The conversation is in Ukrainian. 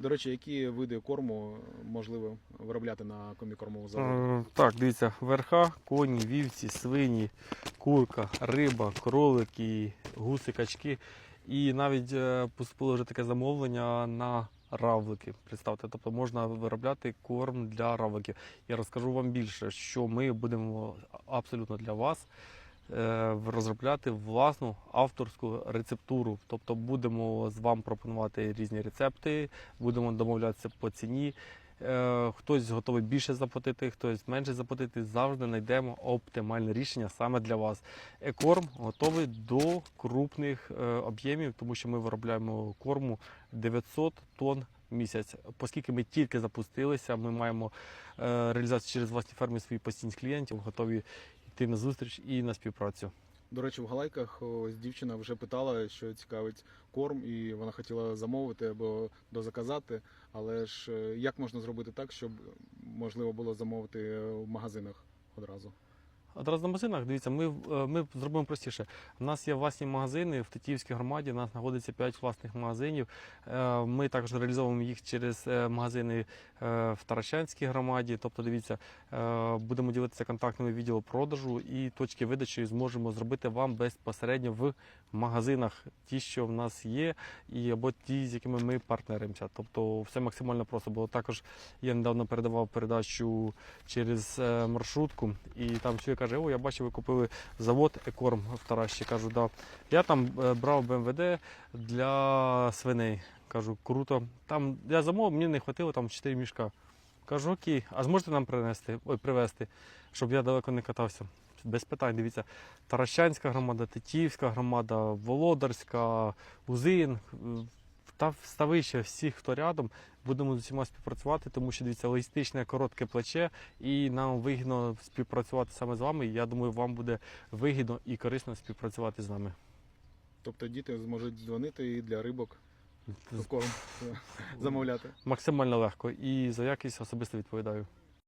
До речі, які види корму можливо виробляти на комікормовому заводі? Е, Так, дивіться, верха, коні, вівці, свині, курка, риба, кролики, гуси, качки. І навіть е, поступило вже таке замовлення на равлики. Представте, тобто можна виробляти корм для равликів. Я розкажу вам більше, що ми будемо абсолютно для вас розробляти власну авторську рецептуру. Тобто будемо з вам пропонувати різні рецепти, будемо домовлятися по ціні. Е, Хтось готовий більше заплатити, хтось менше заплатити. Завжди знайдемо оптимальне рішення саме для вас. Екорм готовий до крупних е, об'ємів, тому що ми виробляємо корму 900 тонн місяць. Оскільки ми тільки запустилися, ми маємо е, реалізацію через власні ферми своїх постійних клієнтів, готові йти на зустріч і на співпрацю. До речі, в Галайках ось дівчина вже питала, що цікавить корм, і вона хотіла замовити або дозаказати. Але ж е, як можна зробити так, щоб можливо було замовити в магазинах одразу? Одразу на магазинах, дивіться, ми, е, ми зробимо простіше. У нас є власні магазини в Тетіївській громаді, у нас знаходиться 5 власних магазинів. Е, Ми також реалізовуємо їх через е, магазини в Таращанській громаді. Тобто, дивіться, будемо ділитися контактними відділу продажу і точки видачі зможемо зробити вам безпосередньо в магазинах, ті, що в нас є, і або ті, з якими ми партнеримося. Тобто все максимально просто. Бо також я недавно передавав передачу через маршрутку, і там чоловік каже: О, я бачив, ви купили завод Екорм в Таращі. Кажу, да. Я там е, брав БМВД для свиней. Кажу, круто. Там я замовив, мені не хватило там 4 мішка. Кажу, окей, а зможете нам принести, ой, привезти, щоб я далеко не катався. Без питань, дивіться, Таращанська громада, Тетіївська громада, Володарська, Узин, та ставище всіх, хто рядом, будемо з усіма співпрацювати, тому що дивіться, логістичне коротке плече, і нам вигідно співпрацювати саме з вами. Я думаю, вам буде вигідно і корисно співпрацювати з нами. Тобто діти зможуть дзвонити і для рибок корм замовляти. Максимально легко і за якість особисто відповідаю.